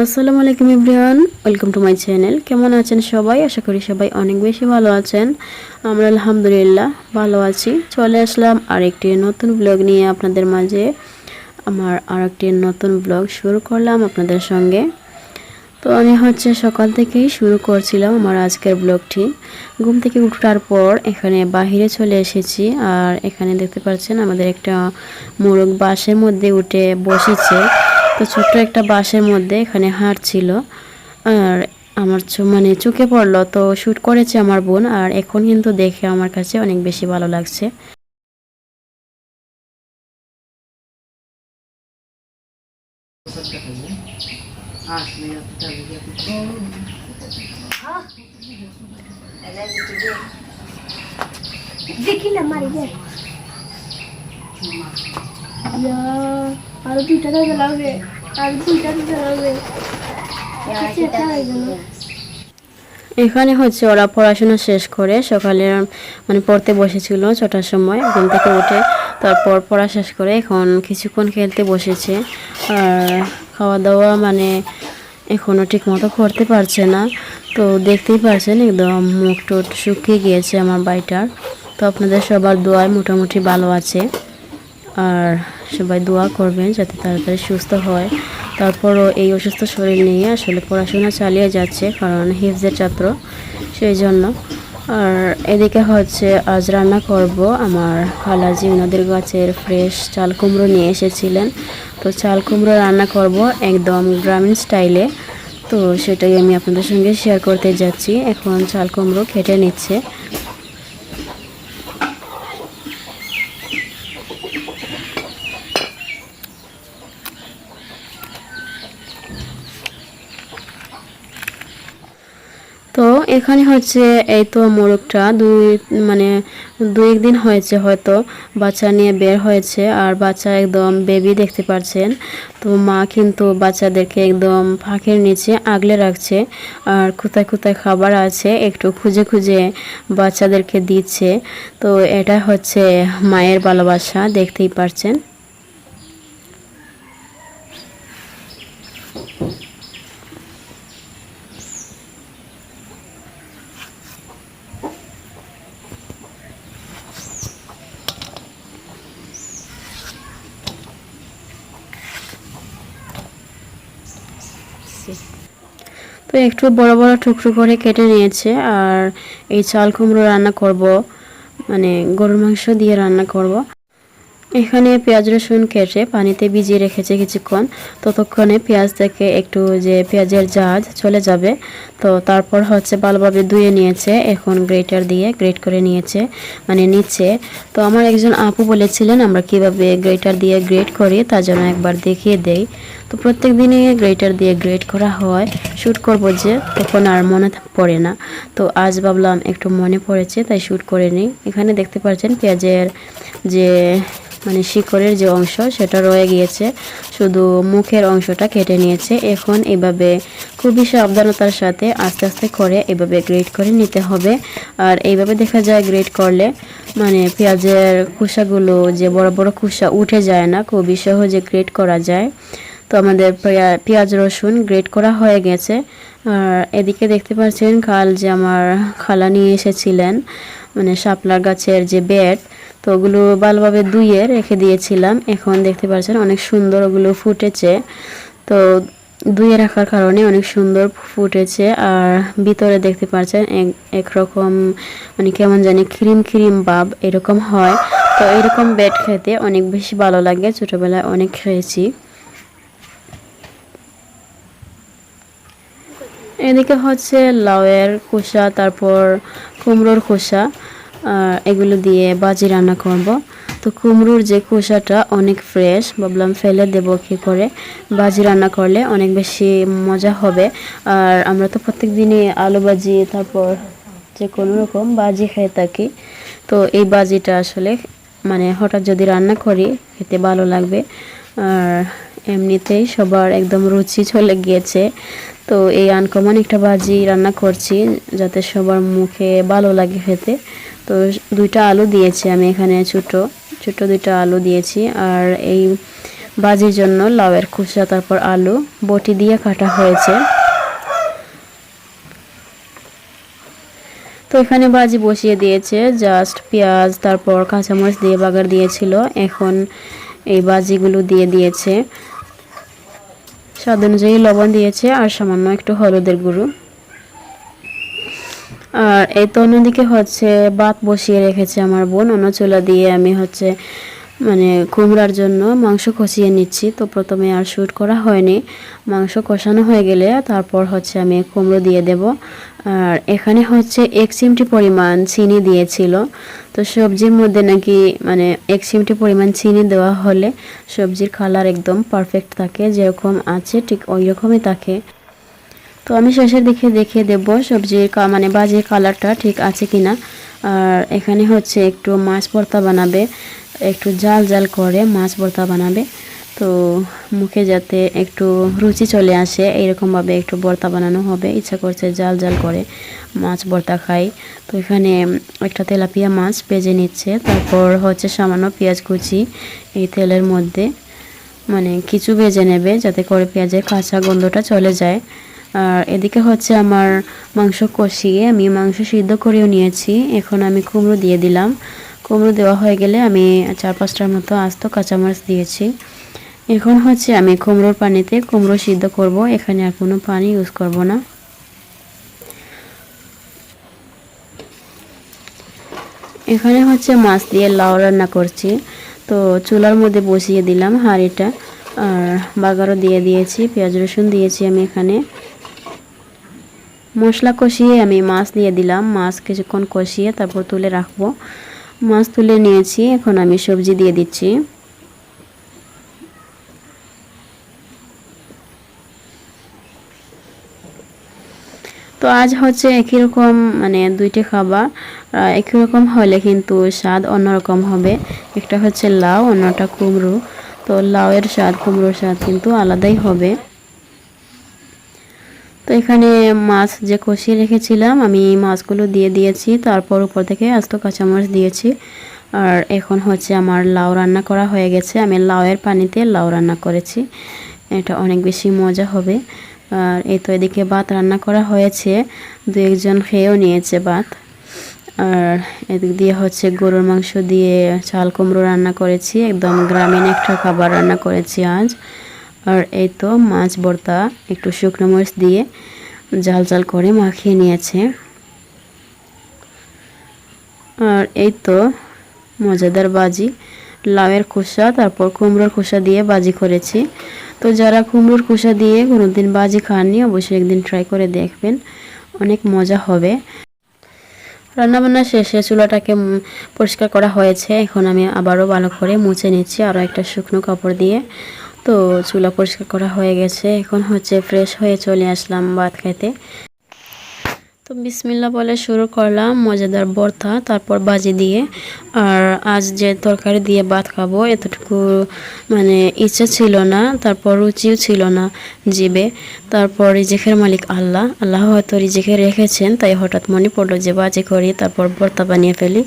আসসালামু আলাইকুম ইব্রিয়ান ওয়েলকাম টু মাই চ্যানেল। কেমন আছেন সবাই? আশা করি সবাই অনেক বেশি ভালো আছেন। আমরা আলহামদুলিল্লাহ ভালো আছি। চলে আসলাম আরেকটি নতুন ব্লগ নিয়ে আপনাদের মাঝে। আমার আরেকটি নতুন ব্লগ শুরু করলাম আপনাদের সঙ্গে। তো আমি হচ্ছে সকাল থেকেই শুরু করছিলাম আমার আজকের ব্লগটি। ঘুম থেকে উঠার পর এখানে বাহিরে চলে এসেছি আর এখানে দেখতে পাচ্ছেন আমাদের একটা মোরগ বাসের মধ্যে উঠে বসেছে। তো ছোট্ট একটা বাসের মধ্যে এখানে হাঁটছিল আর আমার মানে চোখে পড়ল, তো শ্যুট করেছে আমার বোন, আর এখন কিন্তু দেখে আমার কাছে অনেক বেশি ভালো লাগছে। দেখি না, মারি আর দুইটা দিতে লাগবে আর দুইটা দিতে লাগবে এটা গেল। এখানে হচ্ছে ওরা পড়াশোনা শেষ করে সকালে মানে পড়তে বসেছিল ছটার সময় ঘুম থেকে উঠে তারপর পড়া শেষ করে এখন কিছুক্ষণ খেলতে বসেছে। আর খাওয়া দাওয়া মানে এখনও ঠিক মতো করতে পারছে না। তো দেখতেই পারছেন একদম মুখ টুট শুকিয়ে গিয়েছে আমার বাড়িটার তো আপনাদের সবার দোয়ায় মোটামুটি ভালো আছে। আর সবাই দোয়া করবেন যাতে তাড়াতাড়ি সুস্থ হয়। তারপরও এই অসুস্থ শরীর নিয়ে আসলে পড়াশোনা চালিয়ে যাচ্ছে, কারণ হিফজের ছাত্র সেই জন্য। আর এদিকে হচ্ছে, আজ রান্না করব আমার খালাজি ওনাদের গাছের ফ্রেশ চাল কুমড়ো নিয়ে এসেছিলেন। তো চাল কুমড়ো রান্না করব একদম গ্রামীণ স্টাইলে। তো সেটাই আমি আপনাদের সঙ্গে শেয়ার করতে যাচ্ছি। এখন চাল কুমড়ো খেটে নিচ্ছে তো এখানে হচ্ছে এই তো মোরগটা দুই মানে দুই একদিন হয়েছে হয়তো। বাচ্চা নিয়ে বের হয়েছে আর বাচ্চা একদম বেবি দেখতে পাচ্ছেন তো মা কিন্তু বাচ্চাদেরকে একদম ফাঁকের নিচে আগলে রাখছে আর কোথায় কোথায় খাবার আছে, একটু খুঁজে খুঁজে বাচ্চাদেরকে দিচ্ছে। তো এটা হচ্ছে মায়ের ভালোবাসা, দেখতেই পারছেন। একটু বড় বড় টুকরো করে কেটে নিয়েছে আর এই চাল কুমড়ো রান্না করব মানে গরুর মাংস দিয়ে রান্না করব। এখানে পেঁয়াজ, রসুন কেটে পানিতে ভিজিয়ে রেখেছে কিছুক্ষণ। ততক্ষণে পেঁয়াজ থেকে একটু যে পেঁয়াজের জাজ চলে যাবে। তো তারপর হচ্ছে ভালোভাবে ধুয়ে নিয়েছে। এখন গ্রেটার দিয়ে গ্রেট করে নিয়েছে মানে নিচ্ছে। তো আমার একজন আপু বলেছিলেন, আমরা কীভাবে গ্রেটার দিয়ে গ্রেট করি তার জন্য একবার দেখিয়ে দেই। তো প্রত্যেক দিনই গ্রেটার দিয়ে গ্রেট করা হয়। শ্যুট করব যে, তখন আর মনে পড়ে না। তো আজ ভাবলাম একটু মনে পড়েছে, তাই শ্যুট করে নিই। এখানে দেখতে পাচ্ছেন পেঁয়াজের যে মানে শিকড়ের যে অংশ, সেটা রয়ে গিয়েছে। শুধু মুখের অংশটা কেটে নিয়েছে। এখন এভাবে খুবই সাবধানতার সাথে আস্তে আস্তে করে এভাবে গ্রেট করে নিতে হবে। আর এইভাবে দেখা যায় গ্রেট করলে মানে পেঁয়াজের খোসাগুলো যে বড় বড় খোসা উঠে যায় না, খুবই সহজে গ্রেট করা যায়। তো আমাদের পেঁয়া- পেঁয়াজ রসুন গ্রেট করা হয়ে গেছে। আর এদিকে দেখতে পাচ্ছেন কাল যে আমার খালা নিয়ে এসেছিলেন মানে শাপলার গাছের যে বেড তো ওগুলো ভালোভাবে ধুয়ে রেখে দিয়েছিলাম। এখন দেখতে পাচ্ছেন অনেক সুন্দর ওগুলো ফুটেছে। তো ধুয়ে রাখার কারণে অনেক সুন্দর ফুটেছে। আর ভিতরে দেখতে পাচ্ছেন এক- একরকম মানে কেমন জানি ক্রিম ক্রিম ভাব এরকম হয়। তো এরকম বেড খেতে অনেক বেশি ভালো লাগে। ছোটোবেলায় অনেক খেয়েছি। এদিকে হচ্ছে লাউয়ের খোসা, তারপর কুমড়োর খোসা। এগুলো দিয়ে বাজি রান্না করব। তো কুমড়োর যে খোসাটা অনেক ফ্রেশ ভাবলাম ফেলে দেব কী করে। বাজি রান্না করলে অনেক বেশি মজা হবে। আর আমরা তো প্রত্যেক দিনই আলু ভাজি তারপর যে কোনো রকম বাজি খেয়ে থাকি। তো এই বাজিটা আসলে মানে হঠাৎ যদি রান্না করি, খেতে ভালো লাগবে। আর এমনিতেই সবার একদম রুচি চলে গিয়েছে। তো এই আনকমন একটা বাজি রান্না করছি, যাতে সবার মুখে ভালো লাগে খেতে। তো দুইটা আলু দিয়েছি আমি এখানে ছোটো ছোটো দুইটা আলু দিয়েছি। আর এই বাজির জন্য লাউয়ের খোসা, তারপর আলু, বটি দিয়ে কাটা হয়েছে। তো এখানে বাজি বসিয়ে দিয়েছে, জাস্ট পেঁয়াজ, তারপর কাঁচামরিচ দিয়ে বাগার দিয়েছিল। এখন এই বাজিগুলো দিয়ে দিয়েছে। স্বাদ অনুযায়ী লবণ দিয়েছে, আর সামান্য একটু হলুদের গুঁড়ো। আর এই তো অন্যদিকে হচ্ছে ভাত বসিয়ে রেখেছে আমার বোন। অন্য চুলা দিয়ে আমি হচ্ছে মানে কুমড়ার জন্য মাংস কষিয়ে নিচ্ছি। তো প্রথমে আর শ্যুট করা হয়নি। মাংস কষানো হয়ে গেলে তারপর হচ্ছে আমি কুমড়ো দিয়ে দেব। আর এখানে হচ্ছে এক চিমটি পরিমাণ চিনি দিয়েছিল। তো সবজির মধ্যে নাকি মানে এক চিমটি পরিমাণ চিনি দেওয়া হলে সবজির কালার একদম পারফেক্ট থাকে। যেরকম আছে ঠিক ওই রকমই থাকে। তো আমি শেষের দিকে দেখিয়ে দেব সবজির মানে বাজির কালারটা ঠিক আছে কিনা। আর এখানে হচ্ছে একটু মাছ ভর্তা বানাবে, একটু জাল জাল করে মাছ ভর্তা বানাবে। তো মুখে যাতে একটু রুচি চলে আসে, এইরকমভাবে একটু ভর্তা বানানো হবে। ইচ্ছা করছে জাল জাল করে মাছ ভর্তা খাই। তো এখানে একটা তেলাপিয়া মাছ ভেজে নিচ্ছে। তারপর হচ্ছে সামান্য পেঁয়াজ কুচি এই তেলের মধ্যে। মানে কিছু ভেজে নেবে যাতে করে পেঁয়াজের কাঁচা গন্ধটা চলে যায়। আর এদিকে হচ্ছে আমার মাংস কষিয়ে আমি মাংস সিদ্ধ করেও নিয়েছি। এখন আমি কুমড়ো দিয়ে দিলাম। কুমড়ো দেওয়া হয়ে গেলে আমি চার পাঁচটার মতো আস্ত কাঁচামরিচ দিয়েছি। এখন হচ্ছে আমি কুমড়োর পানিতে কুমড়ো সিদ্ধ করব। এখানে আর কোনো পানি ইউজ করব না। এখানে হচ্ছে মাছ দিয়ে লাউ রান্না করছি। তো চুলার মধ্যে বসিয়ে দিলাম হাঁড়িটা। আর বাগারও দিয়ে দিয়েছি, পেঁয়াজ রসুন দিয়েছি আমি এখানে। মশলা কষিয়ে আমি মাছ দিয়ে দিলাম। মাছ কিছুক্ষণ কষিয়ে তারপর তুলে রাখব। মাছ তুলে নিয়েছি, এখন আমি সবজি দিয়ে দিচ্ছি। তো আজ হচ্ছে একই রকম মানে দুইটি খাবার। একই রকম হলে কিন্তু স্বাদ অন্যরকম হবে। একটা হচ্ছে লাউ, অন্যটা কুমড়ো। তো লাউয়ের স্বাদ, কুমড়োর স্বাদ কিন্তু আলাদাই হবে। তো এখানে মাছ যে কষিয়ে রেখেছিলাম, আমি মাছগুলো দিয়ে দিয়েছি। তারপর উপর থেকে আস্ত কাঁচামরিচ দিয়েছি। আর এখন হচ্ছে আমার লাউ রান্না করা হয়ে গেছে। আমি লাউয়ের পানিতে লাউ রান্না করেছি। এটা অনেক বেশি মজা হবে। আর এই তো এদিকে ভাত রান্না করা হয়েছে। দু একজন খেয়েও নিয়েছে ভাত। আর এদিক দিয়ে হচ্ছে গরুর মাংস দিয়ে চাল কুমড়ো রান্না করেছি। একদম গ্রামীণ একটা খাবার রান্না করেছি আজ। আর এই তো মাছ ভর্তা একটু শুকনো মরিচ দিয়ে জাল জাল করে মাখিয়ে নিয়েছে। আর এই তো মজাদার বাজি, লাউয়ের খোসা, তারপর কুমড়োর খোসা দিয়ে বাজি করেছি। তো যারা কুমড়োর খোসা দিয়ে কোনোদিন বাজি খাননি, অবশ্যই একদিন ট্রাই করে দেখবেন, অনেক মজা হবে। রান্নাবান্না শেষে চুলাটাকে পরিষ্কার করা হয়েছে, এখন আমি আবারও ভালো করে মুছে নিচ্ছি আরও একটা শুকনো কাপড় দিয়ে। তো চুলা পরিষ্কার করা হয়ে গেছে। এখন হচ্ছে ফ্রেশ হয়ে চলে আসলাম ভাত খেতে তো বিসমিল্লা বলে শুরু করলাম, মজাদার ভর্তা, তারপর বাজি দিয়ে। আর আজ যে তরকারি দিয়ে ভাত খাব, এতটুকু মানে ইচ্ছা ছিল না, তারপর রুচিও ছিল না জিবে তারপর রিজেকের মালিক আল্লাহ। আল্লাহ হয়তো রিজেকে রেখেছেন, তাই হঠাৎ মনে পড়ল যে বাজি করি, তারপর ভর্তা বানিয়ে ফেলি।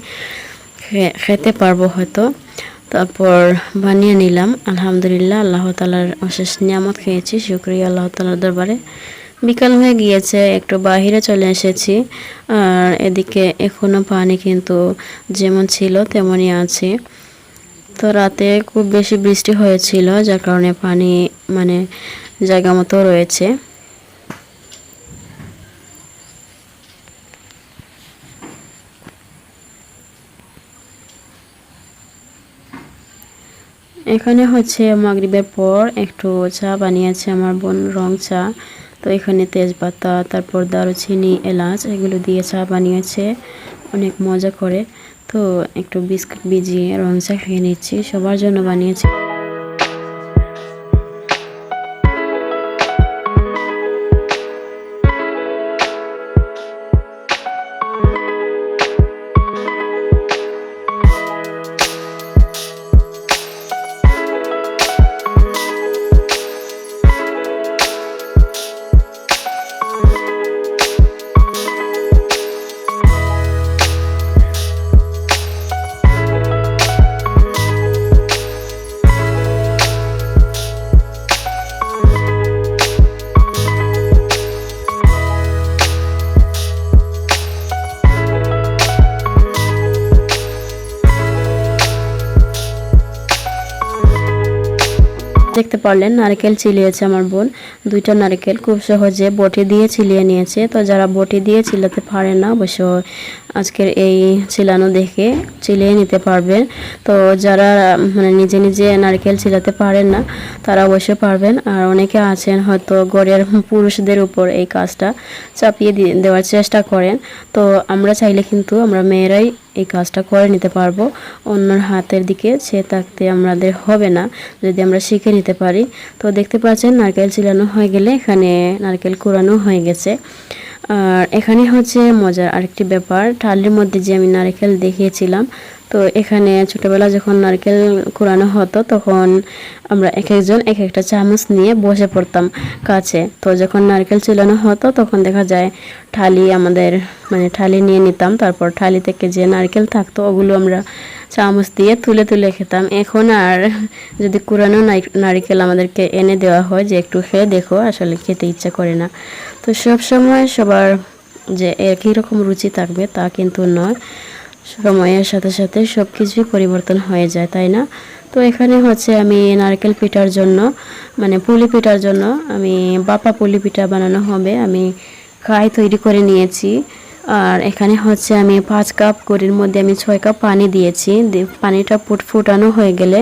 খেতে পারব হয়তো। তারপর বানিয়ে নিলাম। আলহামদুলিল্লাহ, আল্লাহ তালার অশেষ নিয়ামত খেয়েছি। শুক্রিয়া আল্লাহ তালার দরবারে। বিকাল হয়ে গিয়েছে, একটু বাহিরে চলে এসেছি। আর এদিকে এখনও পানি কিন্তু যেমন ছিল তেমনই আছে। তো রাতে খুব বেশি বৃষ্টি হয়েছিল, যার কারণে পানি মানে জায়গা মতো রয়েছে। এখানে হচ্ছে মাগরিবের পর একটু চা বানিয়েছে আমার বোন রং চা। তো এখানে তেজপাতা, তারপর দারুচিনি, এলাচ এগুলো দিয়ে চা বানিয়েছে। অনেক মজা করে। তো একটু বিস্কুট ভিজিয়ে রং চা খেয়ে নিচ্ছি। সবার জন্য বানিয়েছে। দেখতে পারলেন, নারকেল চিলিয়েছে আমার বোন। দুইটা নারকেল খুব সহজে বটি দিয়ে চিলিয়ে নিয়েছে। তো যারা বটি দিয়ে চিলাতে পারে না, অবশ্য আজকের এই চিলানো দেখে চিলিয়ে নিতে পারবেন। তো যারা মানে নিজে নিজে নারকেল চিলাতে পারেন না, তারা অবশ্যই পারবেন। আর অনেকে আছেন হয়তো গড়ের পুরুষদের উপর এই কাজটা চাপিয়ে দেওয়ার চেষ্টা করেন। তো আমরা চাইলে কিন্তু আমরা মেয়েরাই এই কাজটা করে নিতে পারব। অন্যর হাতের দিকে সে থাকতে আমাদের হবে না, যদি আমরা শিখে নিতে পারি। তো দেখতে পাচ্ছেন নারকেল চিলানো হয়ে গেলে এখানে নারকেল কুড়ানো হয়ে গেছে। আর এখানে হচ্ছে মজার আরেকটি ব্যাপার। ঠালের মধ্যে যে আমি নারিকেল দেখিয়েছিলাম তো এখানে ছোটবেলা যখন নারকেল কুড়ানো হতো, তখন আমরা এক একজন এক একটা চামচ নিয়ে বসে পড়তাম কাছে। তো যখন নারকেল চুলানো হতো, তখন দেখা যায় ঠালি আমাদের মানে ঠালি নিয়ে নিতাম। তারপর ঠালি থেকে যে নারকেল থাকতো, ওগুলো আমরা চামচ দিয়ে তুলে তুলে খেতাম। এখন আর যদি কুড়ানো নারকেল আমাদেরকে এনে দেওয়া হয় যে একটু খেয়ে দেখো, আসলে খেতে ইচ্ছা করে না। তো সব সময় সবার যে একই রকম রুচি থাকবে তা কিন্তু নয়। সময়ের সাথে সাথে সব কিছুই পরিবর্তন হয়ে যায়, তাই না? তো এখানে হচ্ছে আমি নারকেল পিঠার জন্য মানে পুলি পিঠার জন্য আমি বাপা পুলি পিঠা বানানো হবে, আমি খাই তৈরি করে নিয়েছি। আর এখানে হচ্ছে আমি পাঁচ কাপ করির মধ্যে আমি ছয় কাপ পানি দিয়েছি দিয়ে পানিটা ফুট ফুটানো হয়ে গেলে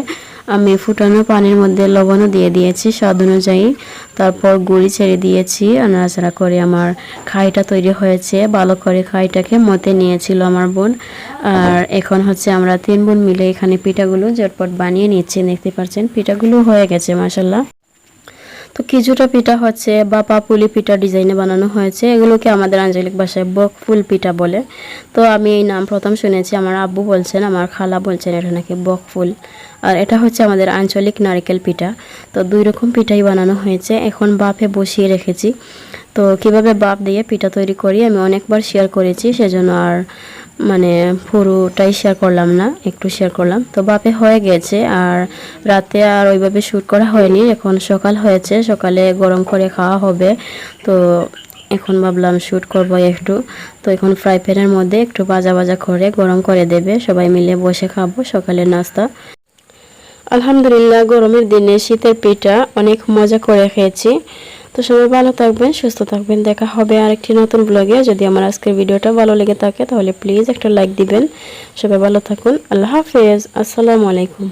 আমি ফুটানো পানির মধ্যে লবণও দিয়ে দিয়েছি, স্বাদ অনুযায়ী। তারপর গুড়ি ছেড়ে দিয়েছি আর নাড়াচাড়া করে আমার খাইটা তৈরি হয়েছে। ভালো করে খাইটাকে মতে নিয়েছিল আমার বোন। আর এখন হচ্ছে আমরা তিন বোন মিলে এখানে পিঠাগুলো ঝটপট বানিয়ে নিচ্ছি, দেখতে পাচ্ছেন? পিঠাগুলো হয়ে গেছে মাসাল্লাহ তো কিছুটা পিঠা হচ্ছে বা পাপুলি পিঠা ডিজাইনে বানানো হয়েছে, এগুলোকে আমাদের আঞ্চলিক ভাষায় বকফুল পিঠা বলে। তো আমি এই নাম প্রথম শুনেছি, আমার আব্বু বলছেন, আমার খালা বলছেন এটা নাকি বকফুল আর এটা হচ্ছে আমাদের আঞ্চলিক নারকেল পিঠা। তো দুই রকম পিঠাই বানানো হয়েছে, এখন বাপে বসিয়ে রেখেছি। তো কীভাবে বাপ দিয়ে পিঠা তৈরি করি আমি অনেকবার শেয়ার করেছি, সেজন্য আর মানে পুরোটাই শেয়ার করলাম না, একটু শেয়ার করলাম। তো বাপে হয়ে গেছে আর রাতে আর ওইভাবে শ্যুট করা হয়নি, এখন সকাল হয়েছে, সকালে গরম করে খাওয়া হবে। তো এখন ভাবলাম শ্যুট করব একটু। তো এখন ফ্রাই প্যানের মধ্যে একটু ভাজা ভাজা করে গরম করে দেবে, সবাই মিলে বসে খাব সকালের নাস্তা। আলহামদুলিল্লাহ, গরমের দিনে শীতের পিঠা অনেক মজা করে খেয়েছি। তো সবাই ভালো থাকবেন, সুস্থ থাকবেন। দেখা হবে আরেকটি নতুন ব্লগে যদি আমার আজকের ভিডিওটা ভালো লেগে থাকে, তাহলে প্লিজ একটা লাইক দিবেন। সবাই ভালো থাকুন। আল্লাহ হাফেজ। আসসালামু আলাইকুম।